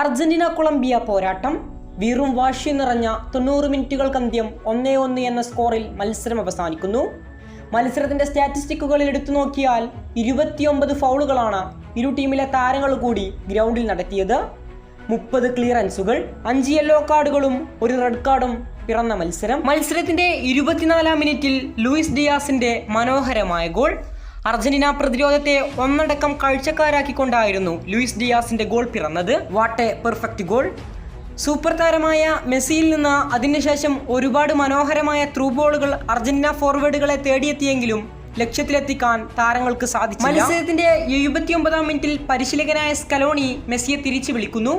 Argentina Colombia പോരാട്ടം. വീറും വാശി നിറഞ്ഞ തൊണ്ണൂറ് മിനിറ്റുകൾക്കന്ത്യം ഒന്നേ ഒന്ന് എന്ന സ്കോറിൽ മത്സരം അവസാനിക്കുന്നു. മത്സരത്തിന്റെ സ്റ്റാറ്റിസ്റ്റിക്കുകളിൽ എടുത്തു നോക്കിയാൽ ഇരുപത്തിയൊമ്പത് ഫൗളുകളാണ് ഇരു ടീമിലെ താരങ്ങൾ കൂടി ഗ്രൗണ്ടിൽ നടത്തിയത്. മുപ്പത് ക്ലിയറൻസുകൾ അഞ്ച് യെല്ലോ കാർഡുകളും ഒരു റെഡ് കാർഡും പിറന്ന മത്സരം. മത്സരത്തിന്റെ ഇരുപത്തിനാലാം മിനിറ്റിൽ ലൂയിസ് ഡിയാസിന്റെ മനോഹരമായ ഗോൾ അർജന്റീന പ്രതിരോധത്തെ ഒന്നടക്കം കാഴ്ചക്കാരാക്കിക്കൊണ്ടായിരുന്നു ലൂയിസ് ഡിയാസിന്റെ ഗോൾ പിറന്നത്. വാട്ടെ പെർഫെക്റ്റ് ഗോൾ സൂപ്പർ താരമായ മെസ്സിയിൽ നിന്ന് അതിനുശേഷം ഒരുപാട് മനോഹരമായ ത്രൂ ബോളുകൾ അർജന്റീന ഫോർവേഡുകളെ തേടിയെത്തിയെങ്കിലും ലക്ഷ്യത്തിലെത്തിക്കാൻ താരങ്ങൾക്ക് സാധിച്ചു മത്സരത്തിന്റെ എഴുപത്തിയൊമ്പതാം മിനിറ്റിൽ പരിശീലകനായ സ്കലോണി മെസ്സിയെ തിരിച്ചു വിളിക്കുന്നു.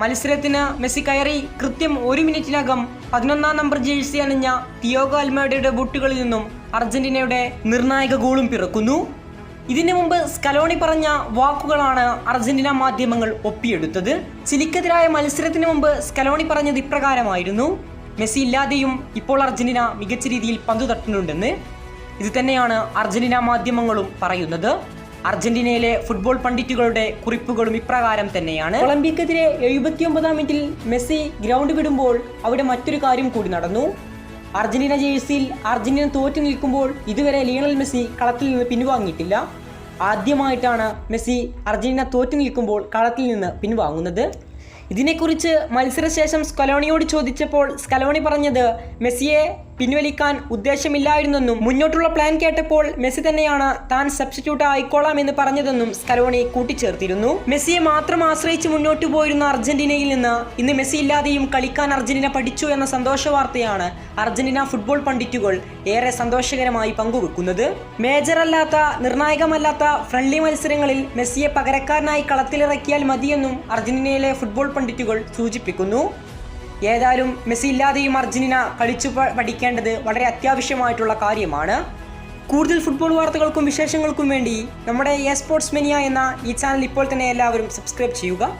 മത്സരത്തിന് മെസ്സി കയറി കൃത്യം ഒരു മിനിറ്റിനകം പതിനൊന്നാം നമ്പർ ജേഴ്സി അണിഞ്ഞ തിയോഗോ അൽമേഡയുടെ ബൂട്ടുകളിൽ നിന്നും അർജന്റീനയുടെ നിർണായക ഗോളും പിറക്കുന്നു. ഇതിനു മുമ്പ് സ്കലോണി പറഞ്ഞ വാക്കുകളാണ് അർജന്റീന മാധ്യമങ്ങൾ ഒപ്പിയെടുത്തത്. ചിലിക്കെതിരായ മത്സരത്തിന് മുമ്പ് സ്കലോണി പറഞ്ഞത് ഇപ്രകാരമായിരുന്നു. മെസ്സി ഇല്ലാതെയും ഇപ്പോൾ അർജന്റീന മികച്ച രീതിയിൽ പന്തു തട്ടുന്നുണ്ടെന്ന് ഇത് തന്നെയാണ് അർജന്റീന മാധ്യമങ്ങളും പറയുന്നത്. അർജന്റീനയിലെ ഫുട്ബോൾ പണ്ഡിറ്റുകളുടെ കുറിപ്പുകളും ഇപ്രകാരം തന്നെയാണ്. കൊളംബിയക്കെതിരെ എഴുപത്തിയൊമ്പതാം മിനിറ്റിൽ മെസ്സി ഗ്രൗണ്ട് വിടുമ്പോൾ അവിടെ മറ്റൊരു കാര്യം കൂടി നടന്നു. അർജന്റീന ജേഴ്സിയിൽ അർജന്റീന തോറ്റു നിൽക്കുമ്പോൾ ഇതുവരെ ലിയണൽ മെസ്സി കളത്തിൽ നിന്ന് പിൻവാങ്ങിയിട്ടില്ല. ആദ്യമായിട്ടാണ് മെസ്സി അർജന്റീന തോറ്റു നിൽക്കുമ്പോൾ കളത്തിൽ നിന്ന് പിൻവാങ്ങുന്നത്. ഇതിനെക്കുറിച്ച് മത്സരശേഷം സ്കലോണിയോട് ചോദിച്ചപ്പോൾ സ്കലോണി പറഞ്ഞത് മെസ്സിയെ പിൻവലിക്കാൻ ഉദ്ദേശമില്ലായിരുന്നെന്നും മുന്നോട്ടുള്ള പ്ലാൻ കേട്ടപ്പോൾ മെസ്സി തന്നെയാണ് താൻ സബ്സ്റ്റിറ്റ്യൂട്ട് ആയിക്കോളാം എന്ന് പറഞ്ഞതെന്നും സ്കലോണി കൂട്ടിച്ചേർത്തിരുന്നു. മെസ്സിയെ മാത്രം ആശ്രയിച്ച് മുന്നോട്ട് പോയിരുന്ന അർജന്റീനയിൽ നിന്ന് ഇന്ന് മെസ്സി ഇല്ലാതെയും കളിക്കാൻ അർജന്റീന പഠിച്ചു എന്ന സന്തോഷ വാർത്തയാണ് അർജന്റീന ഫുട്ബോൾ പണ്ഡിറ്റുകൾ ഏറെ സന്തോഷകരമായി പങ്കുവെക്കുന്നത്. മേജറല്ലാത്ത നിർണായകമല്ലാത്ത ഫ്രണ്ട്ലി മത്സരങ്ങളിൽ മെസ്സിയെ പകരക്കാരനായി കളത്തിലിറക്കിയാൽ മതിയെന്നും അർജന്റീനയിലെ ഫുട്ബോൾ പണ്ഡിറ്റുകൾ സൂചിപ്പിക്കുന്നു. ഏതായാലും മെസ്സി ഇല്ലാതെയും അർജന്റീന കളിച്ചു പഠിക്കേണ്ടത് വളരെ അത്യാവശ്യമായിട്ടുള്ള കാര്യമാണ്. കൂടുതൽ ഫുട്ബോൾ വാർത്തകൾക്കും വിശേഷങ്ങൾക്കും വേണ്ടി നമ്മുടെ എ സ്പോർട്സ് മെനിയ എന്ന ഈ ചാനൽ ഇപ്പോൾ തന്നെ എല്ലാവരും സബ്സ്ക്രൈബ് ചെയ്യുക.